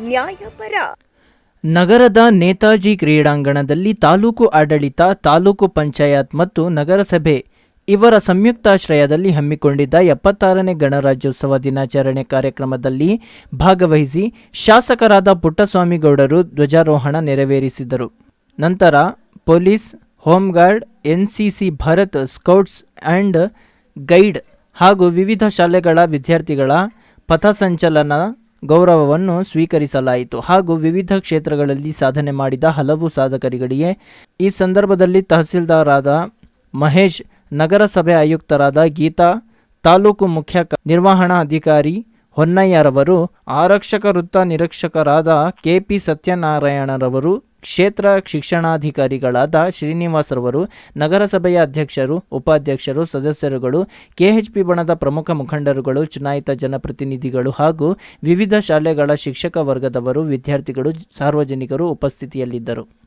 ನ್ಯಾಯಪರ. ನಗರದ ನೇತಾಜಿ ಕ್ರೀಡಾಂಗಣದಲ್ಲಿ ತಾಲೂಕು ಆಡಳಿತ, ತಾಲೂಕು ಪಂಚಾಯತ್ ಮತ್ತು ನಗರಸಭೆ ಇವರ ಸಂಯುಕ್ತಾಶ್ರಯದಲ್ಲಿ ಹಮ್ಮಿಕೊಂಡಿದ್ದ ಎಪ್ಪತ್ತಾರನೇ ಗಣರಾಜ್ಯೋತ್ಸವ ದಿನಾಚರಣೆ ಕಾರ್ಯಕ್ರಮದಲ್ಲಿ ಭಾಗವಹಿಸಿ ಶಾಸಕರಾದ ಪುಟ್ಟಸ್ವಾಮಿಗೌಡರು ಧ್ವಜಾರೋಹಣ ನೆರವೇರಿಸಿದರು. ನಂತರ police, home guard, NCC Bharat scouts and guide ಹಾಗೂ ವಿವಿಧ ಶಾಲೆಗಳ ವಿದ್ಯಾರ್ಥಿಗಳ ಪಥಸಂಚಲನ ಗೌರವವನ್ನು ಸ್ವೀಕರಿಸಲಾಯಿತು ಹಾಗೂ ವಿವಿಧ ಕ್ಷೇತ್ರಗಳಲ್ಲಿ ಸಾಧನೆ ಮಾಡಿದ ಹಲವು ಸಾಧಕರಿಗಳಿಗೆ ಈ ಸಂದರ್ಭದಲ್ಲಿ ತಹಸೀಲ್ದಾರಾದ ಮಹೇಶ್, ನಗರಸಭೆ ಆಯುಕ್ತರಾದ ಗೀತಾ, ತಾಲೂಕು ಮುಖ್ಯ ನಿರ್ವಹಣಾ ಅಧಿಕಾರಿ ಹೊನ್ನಯ್ಯರವರು, ಆರಕ್ಷಕ ವೃತ್ತ ನಿರೀಕ್ಷಕರಾದ ಕೆಪಿ ಸತ್ಯನಾರಾಯಣರವರು ಕ್ಷೇತ್ರ ಶಿಕ್ಷಣಾಧಿಕಾರಿಗಳಾದ ಶ್ರೀನಿವಾಸರವರು, ನಗರಸಭೆಯ ಅಧ್ಯಕ್ಷರು, ಉಪಾಧ್ಯಕ್ಷರು, ಸದಸ್ಯರುಗಳು, ಕೆಎಚ್ಪಿ ಬಣದ ಪ್ರಮುಖ ಮುಖಂಡರುಗಳು, ಚುನಾಯಿತ ಜನಪ್ರತಿನಿಧಿಗಳು ಹಾಗೂ ವಿವಿಧ ಶಾಲೆಗಳ ಶಿಕ್ಷಕ ವರ್ಗದವರು, ವಿದ್ಯಾರ್ಥಿಗಳು, ಸಾರ್ವಜನಿಕರು ಉಪಸ್ಥಿತಿಯಲ್ಲಿದ್ದರು.